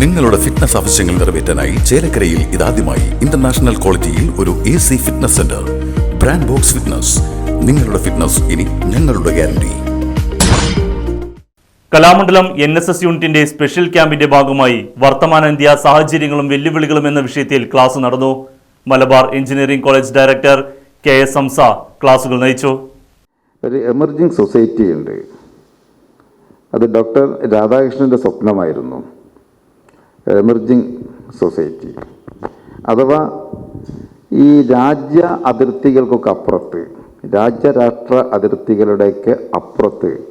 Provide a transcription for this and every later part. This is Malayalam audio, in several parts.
നിങ്ങളുടെ ഫിറ്റ്നസ് ആവശ്യങ്ങൾ നിറവേറ്റാനായി ചേലക്കരയിൽ ഇതാദ്യമായി ഇന്റർനാഷണൽ ക്വാളിറ്റിയിൽ ഒരു A C fitness centre brand box fitness നിങ്ങളുടെ ഫിറ്റ്നസ് ഇനി ഞങ്ങളുടെ guarantee Kalamandalam N S S യൂണിറ്റിന്റെ സ്പെഷ്യൽ ക്യാമ്പിന്റെ ഭാഗമായി വർത്തമാന ഇന്ത്യ സാഹചര്യങ്ങളും വെല്ലുവിളികളും എന്ന വിഷയത്തിൽ ക്ലാസ് നടന്നു. Malabar engineering college director K S Hamsa ക്ലാസുകൾ നയിച്ചു. ഒരു എമർജിംഗ് സൊസൈറ്റി ഉണ്ട്. അത് ഡോക്ടർ രാധാകൃഷ്ണന്റെ സ്വപ്നമായിരുന്നു. Emerging society. അഥവാ ഈ രാജ്യ അതിർത്തികൾക്കൊക്കെ അപ്പുറത്ത് രാജ്യരാഷ്ട്ര അതിർത്തികളുടെയൊക്കെ അപ്പുറത്ത്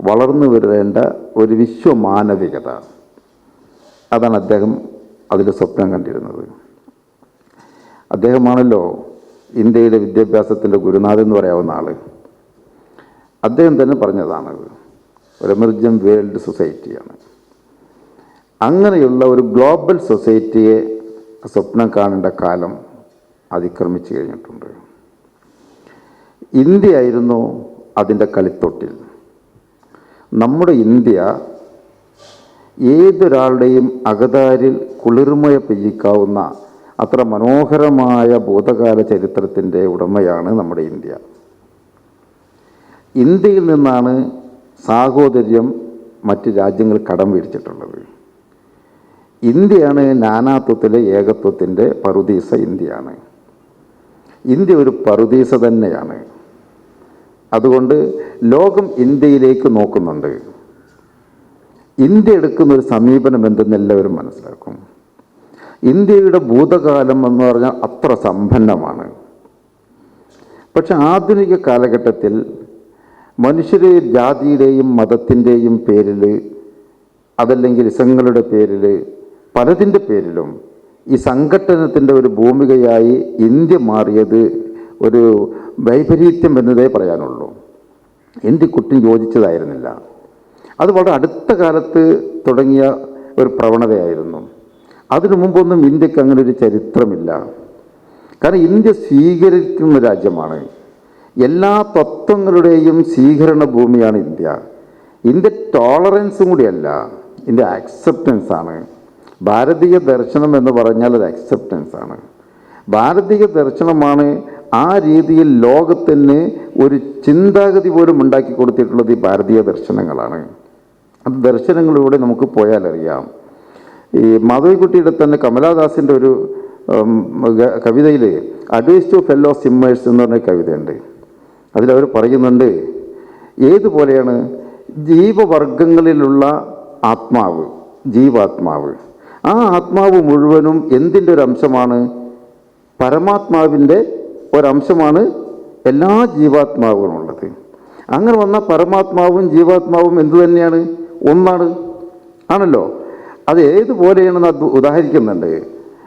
വളർന്നു വരേണ്ട ഒരു വിശ്വമാനവികത. അതാണ് അദ്ദേഹം അതിൽ സ്വപ്നം കണ്ടിരുന്നത്. അദ്ദേഹമാണല്ലോ ഇന്ത്യയുടെ വിദ്യാഭ്യാസത്തിന്റെ ഗുരുനാഥൻ എന്ന് പറയാവുന്ന ആൾ അദ്ദേഹം തന്നെ പറഞ്ഞതാണത് ഒരു എമർജൻ വേൾഡ് സൊസൈറ്റിയാണ്. അങ്ങനെയുള്ള ഒരു ഗ്ലോബൽ സൊസൈറ്റിയെ സ്വപ്നം കാണേണ്ട കാലം അതിക്രമിച്ചു കഴിഞ്ഞിട്ടുണ്ട്. ഇന്ത്യയായിരുന്നു അതിന്റെ കളിത്തൊട്ടിൽ. നമ്മുടെ ഇന്ത്യ ഏതൊരാളുടെയും അകതാരിൽ കുളിർമയ പെയ്യിക്കാവുന്ന അത്ര മനോഹരമായ ഭൂതകാല ചരിത്രത്തിന്റെ ഉടമയാണ് നമ്മുടെ ഇന്ത്യ. ഇന്ത്യയിൽ നിന്നാണ് സാഹോദര്യം മറ്റ് രാജ്യങ്ങൾ കടം മേടിച്ചിട്ടുള്ളത് ഇന്ത്യയാണ് നാനാത്വത്തിലെ ഏകത്വത്തിന്റെ പറുദീസ ഇന്ത്യയാണ്. ഇന്ത്യ ഒരു പറുദീസ തന്നെയാണ്. അതുകൊണ്ട് ലോകം ഇന്ത്യയിലേക്ക് നോക്കുന്നുണ്ട്. ഇന്ത്യ എടുക്കുന്ന ഒരു സമീപനം എന്തെന്ന് എല്ലാവരും മനസ്സിലാക്കും. ഇന്ത്യയുടെ ഭൂതകാലം എന്ന് പറഞ്ഞാൽ അത്ര സമ്പന്നമാണ്. പക്ഷെ ആധുനിക കാലഘട്ടത്തിൽ മനുഷ്യരെ ജാതിയുടെയും മതത്തിന്റെയും പേരിൽ അതല്ലെങ്കിൽ ഇസങ്ങളുടെ പേരിൽ പലതിന്റെ പേരിലും ഈ സംഘട്ടനത്തിന്റെ ഒരു ഭൂമികയായി ഇന്ത്യ മാറിയത് ഒരു വൈപരീത്യം എന്നതേ പറയാനുള്ളൂ. ഇന്ത്യക്കുട്ടും യോജിച്ചതായിരുന്നില്ല. അത് വളരെ അടുത്ത കാലത്ത് തുടങ്ങിയ ഒരു പ്രവണതയായിരുന്നു. അതിനു മുമ്പൊന്നും ഇന്ത്യയ്ക്ക് അങ്ങനെ ഒരു ചരിത്രമില്ല. കാരണം ഇന്ത്യ സ്വീകരിക്കുന്ന രാജ്യമാണ്. എല്ലാ തത്വങ്ങളുടെയും സ്വീകരണ ഭൂമിയാണ് ഇന്ത്യ. ഇന്ത്യ ടോളറൻസും കൂടിയല്ല. ഇന്ത്യ ആക്സെപ്റ്റൻസ് ആണ്. ഭാരതീയ ദർശനം എന്ന് പറഞ്ഞാൽ ഒരു അക്സെപ്റ്റൻസ് ആണ്. ഭാരതീയ ദർശനമാണ് ആ രീതിയിൽ ലോകത്തിന് ഒരു ചിന്താഗതി പോലും ഉണ്ടാക്കി കൊടുത്തിട്ടുള്ളത് ഈ ഭാരതീയ ദർശനങ്ങളാണ്. അത് ദർശനങ്ങളിലൂടെ നമുക്ക് പോയാലറിയാം ഈ മാധവിക്കുട്ടിയുടെ തന്നെ കമലാദാസിന്റെ ഒരു കവിതയിൽ അഡ്വൈസ് ടു ഫെല്ലോ സിമ്മേഴ്സ് എന്ന് പറഞ്ഞ കവിതയുണ്ട്. അതിലവർ പറയുന്നുണ്ട് ഏതുപോലെയാണ് ജീവവർഗങ്ങളിലുള്ള ആത്മാവ് ജീവാത്മാവ്? ആ ആത്മാവ് മുഴുവനും എന്തിന്റെ ഒരു അംശമാണ് പരമാത്മാവിന്റെ ഒരംശമാണ് എല്ലാ ജീവാത്മാവുകളുള്ളത്. അങ്ങനെ വന്ന പരമാത്മാവും ജീവാത്മാവും എന്തു തന്നെയാണ്? ഒന്നാണ്. ആണല്ലോ? അത് ഏതുപോലെയാണെന്ന് അത് ഉദാഹരിക്കുന്നുണ്ട്.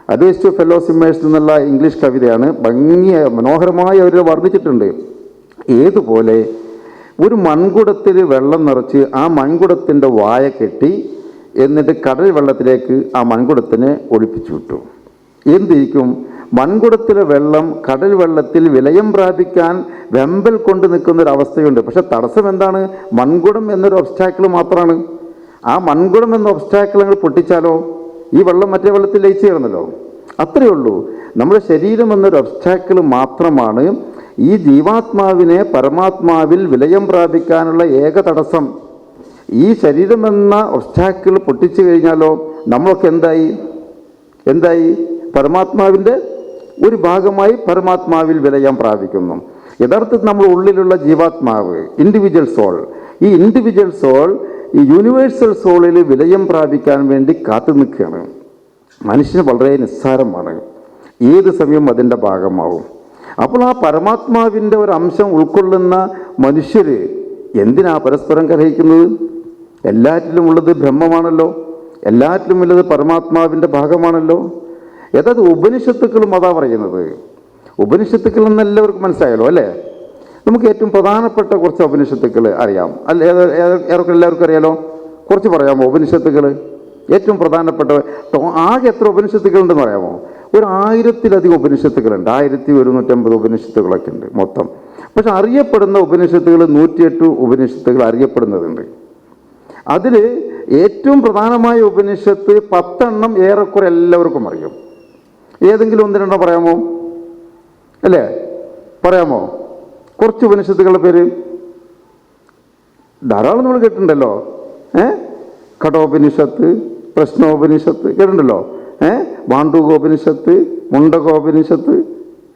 അഡ്വൈസ് ടു ഫെല്ലോ സിമ്മേഴ്സ് എന്നുള്ള ഇംഗ്ലീഷ് കവിതയാണ് ഭംഗിയ മനോഹരമായി അവർ വർണിച്ചിട്ടുണ്ട്. ഏതുപോലെ? ഒരു മൺകുടത്തിൽ വെള്ളം നിറച്ച് ആ മൺകുടത്തിന്റെ വായ കെട്ടി എന്നിട്ട് കടൽ വെള്ളത്തിലേക്ക് ആ മൺകുടത്തിനെ ഒഴിപ്പിച്ചു വിട്ടു. എന്തിരിക്കും? മൺകുടത്തിലെ വെള്ളം കടൽ വെള്ളത്തിൽ വിലയം പ്രാപിക്കാൻ വെമ്പൽ കൊണ്ട് നിൽക്കുന്ന ഒരു അവസ്ഥയുണ്ട്. പക്ഷെ തടസ്സം എന്താണ്? മൺകുടം എന്നൊരു ഒബ്സ്റ്റാക്കിൾ മാത്രമാണ് ആ മൺകുടം എന്ന ഒബ്സ്റ്റാക്കിൾ നിങ്ങൾ പൊട്ടിച്ചാലോ? ഈ വെള്ളം മറ്റേ വെള്ളത്തിൽ ലയിച്ചു ചേർന്നല്ലോ അത്രയേ ഉള്ളൂ. നമ്മുടെ ശരീരം എന്നൊരു ഒബ്സ്റ്റാക്കിൾ മാത്രമാണ് ഈ ജീവാത്മാവിനെ പരമാത്മാവിൽ വിലയം പ്രാപിക്കാനുള്ള ഏക തടസ്സം. ഈ ശരീരമെന്ന ഒസ്റ്റാക്കിൾ പൊട്ടിച്ചു കഴിഞ്ഞാലോ നമ്മളൊക്കെ എന്തായി? എന്തായി? പരമാത്മാവിന്റെ ഒരു ഭാഗമായി പരമാത്മാവിൽ വിലയാൻ പ്രാപിക്കുന്നു. യഥാർത്ഥത്തിൽ നമ്മൾ ഉള്ളിലുള്ള ജീവാത്മാവ് ഇൻഡിവിജ്വൽ സോൾ ഈ ഇൻഡിവിജ്വൽ സോൾ ഈ യൂണിവേഴ്സൽ സോളിൽ വിലയം പ്രാപിക്കാൻ വേണ്ടി കാത്തു നിൽക്കുകയാണ്. മനുഷ്യന് വളരെ നിസ്സാരമാണ്. ഏത് സമയം അതിന്റെ ഭാഗമാവും. അപ്പോൾ ആ പരമാത്മാവിന്റെ ഒരു അംശം ഉൾക്കൊള്ളുന്ന മനുഷ്യർ എന്തിനാ പരസ്പരം കലഹിക്കുന്നത്? എല്ലാറ്റിലും ഉള്ളത് ബ്രഹ്മമാണല്ലോ. എല്ലാറ്റിലും ഉള്ളത് പരമാത്മാവിന്റെ ഭാഗമാണല്ലോ. യഥാത് ഉപനിഷത്തുക്കളും അതാ പറയുന്നത്. ഉപനിഷത്തുക്കൾ എന്ന് എല്ലാവർക്കും മനസ്സിലായല്ലോ അല്ലേ? നമുക്ക് ഏറ്റവും പ്രധാനപ്പെട്ട കുറച്ച് ഉപനിഷത്തുക്കൾ അറിയാം. അല്ല ഏത് ഏതൊക്കെ എല്ലാവർക്കും അറിയാലോ? കുറച്ച് പറയാമോ ഉപനിഷത്തുക്കൾ ഏറ്റവും പ്രധാനപ്പെട്ട ആകെ എത്ര ഉപനിഷത്തുക്കളുണ്ടെന്ന് പറയാമോ ഒരു ആയിരത്തിലധികം ഉപനിഷത്തുക്കളുണ്ട്. ആയിരത്തി ഒരുന്നൂറ്റമ്പത് ഉപനിഷത്തുകളൊക്കെ ഉണ്ട് മൊത്തം. പക്ഷെ അറിയപ്പെടുന്ന ഉപനിഷത്തുകൾ നൂറ്റിയെട്ട് ഉപനിഷത്തുകൾ അറിയപ്പെടുന്നതുണ്ട്. അതിൽ ഏറ്റവും പ്രധാനമായ ഉപനിഷത്ത് പത്തെണ്ണം ഏറെക്കുറെ എല്ലാവർക്കും അറിയും. ഏതെങ്കിലും ഒന്ന് രണ്ടോ പറയാമോ? അല്ലേ? പറയാമോ? കുറച്ച് ഉപനിഷത്തുകളുടെ പേര്. ധാരാളം നമ്മൾ കേട്ടിട്ടുണ്ടല്ലോ. ഏ? കഠോപനിഷത്ത് പ്രശ്നോപനിഷത്ത് കേട്ടിട്ടുണ്ടല്ലോ. ഏ? മാണ്ഡൂകോപനിഷത്ത് മുണ്ടകോപനിഷത്ത്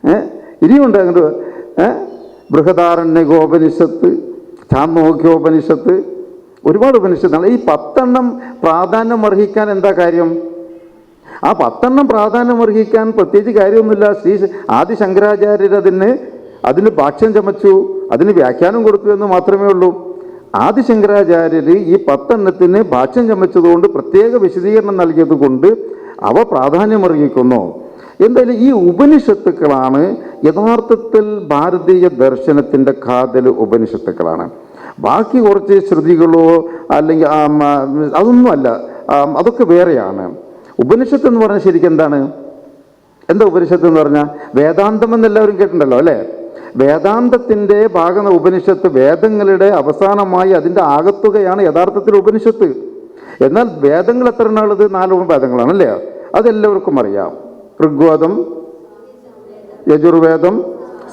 ഏ? ഇനിയുണ്ട് അങ്ങോട്ട്. ഏ? ബൃഹദാരണ്യകോപനിഷത്ത് ചാന്നോക്യോപനിഷത്ത് ഒരുപാട് ഉപനിഷത്താണ് ഈ പത്തെണ്ണം പ്രാധാന്യം അർഹിക്കാൻ എന്താ കാര്യം? ആ പത്തെണ്ണം പ്രാധാന്യം അർഹിക്കാൻ പ്രത്യേകിച്ച് കാര്യമൊന്നുമില്ല. ശ്രീ ആദി ശങ്കരാചാര്യർ അതിന് അതിന് ഭാഷ്യം ചമച്ചു അതിന് വ്യാഖ്യാനം കൊടുത്തു എന്ന് മാത്രമേ ഉള്ളൂ. ആദി ശങ്കരാചാര്യർ ഈ പത്തെണ്ണത്തിന് ഭാഷ്യം ചമച്ചതുകൊണ്ട് പ്രത്യേക വിശദീകരണം നൽകിയത് കൊണ്ട് അവ പ്രാധാന്യം അർഹിക്കുന്നു. എന്തായാലും ഈ ഉപനിഷത്തുക്കളാണ് യഥാർത്ഥത്തിൽ ഭാരതീയ ദർശനത്തിന്റെ കാതൽ ഉപനിഷത്തുക്കളാണ്. ബാക്കി കുറച്ച് ശ്രുതികളോ അല്ലെങ്കിൽ അതൊന്നുമല്ല. അതൊക്കെ വേറെയാണ്. ഉപനിഷത്ത് എന്ന് പറഞ്ഞാൽ ശരിക്കും എന്താണ്? എന്താ ഉപനിഷത്ത് എന്ന് പറഞ്ഞാൽ? വേദാന്തം എന്ന് എല്ലാവരും കേട്ടിട്ടുണ്ടല്ലോ അല്ലേ? വേദാന്തത്തിന്റെ ഭാഗം ഉപനിഷത്ത് വേദങ്ങളുടെ അവസാനമായി അതിന്റെ ആകത്തുകയാണ് യഥാർത്ഥത്തിൽ ഉപനിഷത്ത്. എന്നാൽ വേദങ്ങൾ എത്ര എണ്ണമുള്ളത് നാല് വേദങ്ങളാണ് അല്ലേ? അതെല്ലാവർക്കും അറിയാം. ഋഗ്വേദം യജുർവേദം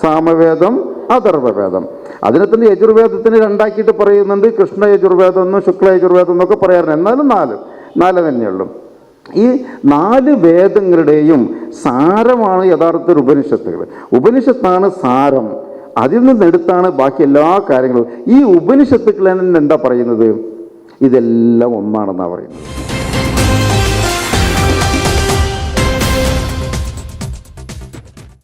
സാമവേദം അഥർവവേദം. അതിനെ തന്നെ യജുർവേദത്തിന് രണ്ടാക്കിയിട്ട് പറയുന്നുണ്ട് കൃഷ്ണ യജുർവേദം എന്നും ശുക്ല യജുർവേദം എന്നൊക്കെ പറയാറുണ്ട്. എന്നാലും നാല് നാല് തന്നെയുള്ളൂ ഈ നാല് വേദങ്ങളുടെയും സാരമാണ് യഥാർത്ഥത്തിൽ ഉപനിഷത്തുകൾ. ഉപനിഷത്താണ് സാരം. അതിൽ നിന്നെടുത്താണ് ബാക്കി എല്ലാ കാര്യങ്ങളും. ഈ ഉപനിഷത്തുക്കൾ എന്താ പറയുന്നത്? ഇതെല്ലാം ഒന്നാണെന്നാണ് പറയുന്നത്.